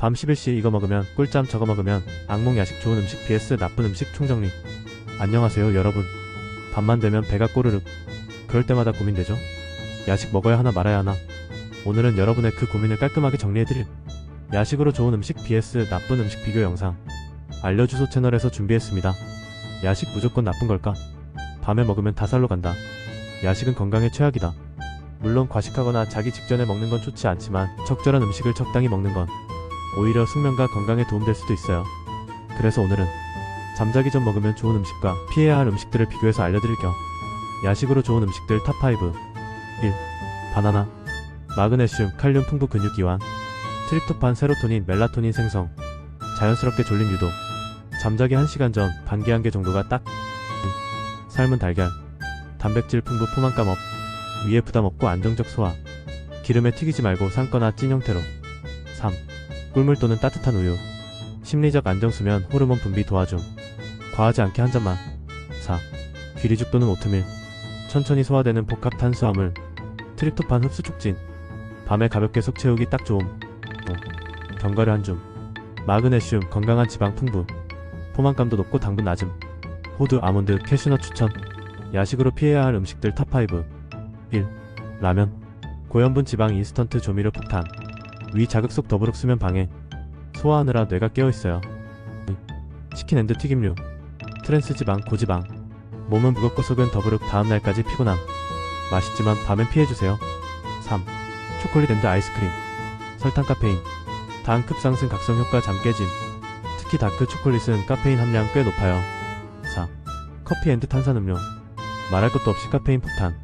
밤 11시 이거 먹으면 꿀잠 저거 먹으면 악몽 야식 좋은 음식 vs 나쁜 음식 총정리. 안녕하세요 여러분. 밤만 되면 배가 꼬르륵. 그럴 때마다 고민되죠? 야식 먹어야 하나 말아야 하나? 오늘은 여러분의 그 고민을 깔끔하게 정리해드릴 야식으로 좋은 음식 vs 나쁜 음식 비교 영상 알려주소 채널에서 준비했습니다. 야식 무조건 나쁜 걸까? 밤에 먹으면 다살로 간다. 야식은 건강에 최악이다. 물론 과식하거나 자기 직전에 먹는 건 좋지 않지만 적절한 음식을 적당히 먹는 건 오히려 숙면과 건강에 도움될 수도 있어요. 그래서 오늘은 잠자기 전 먹으면 좋은 음식과 피해야 할 음식들을 비교해서 알려드릴 겸 야식으로 좋은 음식들 탑5 1. 바나나. 마그네슘, 칼륨 풍부 근육 이완. 트립토판, 세로토닌, 멜라토닌 생성. 자연스럽게 졸림 유도. 잠자기 1시간 전 반개 한 개 정도가 딱. 2. 삶은 달걀. 단백질 풍부 포만감 업. 위에 부담 없고 안정적 소화. 기름에 튀기지 말고 삶거나 찐 형태로. 3. 꿀물 또는 따뜻한 우유 심리적 안정수면 호르몬 분비 도와줌 과하지 않게 한 잔만 4. 귀리죽 또는 오트밀 천천히 소화되는 복합 탄수화물 트립토판 흡수 촉진 밤에 가볍게 속 채우기 딱 좋음 5. 견과류 한 줌 마그네슘 건강한 지방 풍부 포만감도 높고 당분 낮음 호두 아몬드 캐슈넛 추천 야식으로 피해야 할 음식들 탑5 1. 라면 고염분 지방 인스턴트 조미료 폭탄 위 자극 속 더부룩 수면 방해 소화하느라 뇌가 깨어있어요. 치킨 앤드 튀김류. 트랜스 지방 고지방 몸은 무겁고 속은 더부룩 다음날까지 피곤함. 맛있지만 밤엔 피해주세요. 3. 초콜릿 앤드 아이스크림. 설탕 카페인. 당 급 상승 각성 효과 잠 깨짐. 특히 다크 초콜릿은 카페인 함량 꽤 높아요. 4. 커피 앤드 탄산음료. 말할 것도 없이 카페인 폭탄.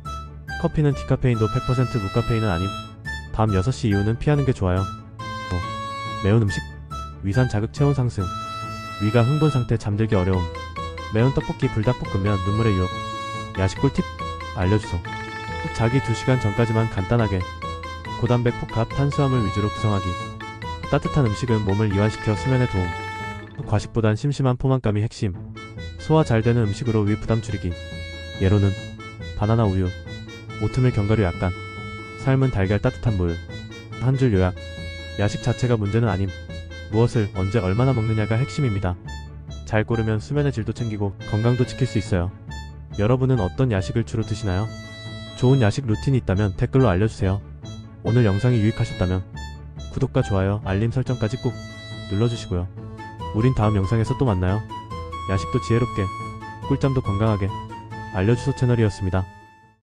커피는 디카페인도 100% 무카페인은 아님 밤 6시 이후는 피하는 게 좋아요. 5. 매운 음식 위산 자극 체온 상승 위가 흥분 상태 잠들기 어려움 매운 떡볶이 불닭볶음면 눈물의 유혹 야식 꿀팁 알려주소. 자기 2시간 전까지만 간단하게 고단백 복합 탄수화물 위주로 구성하기. 따뜻한 음식은 몸을 이완시켜 수면에 도움 과식보단 심심한 포만감이 핵심 소화 잘 되는 음식으로 위 부담 줄이기. 예로는 바나나 우유 오트밀 견과류 약간 삶은 달걀 따뜻한 물 한 줄 요약. 야식 자체가 문제는 아님. 무엇을 언제 얼마나 먹느냐가 핵심입니다. 잘 고르면 수면의 질도 챙기고 건강도 지킬 수 있어요. 여러분은 어떤 야식을 주로 드시나요? 좋은 야식 루틴이 있다면 댓글로 알려주세요. 오늘 영상이 유익하셨다면 구독과 좋아요 알림 설정까지 꼭 눌러주시고요. 우린 다음 영상에서 또 만나요. 야식도 지혜롭게 꿀잠도 건강하게 알려주소 채널이었습니다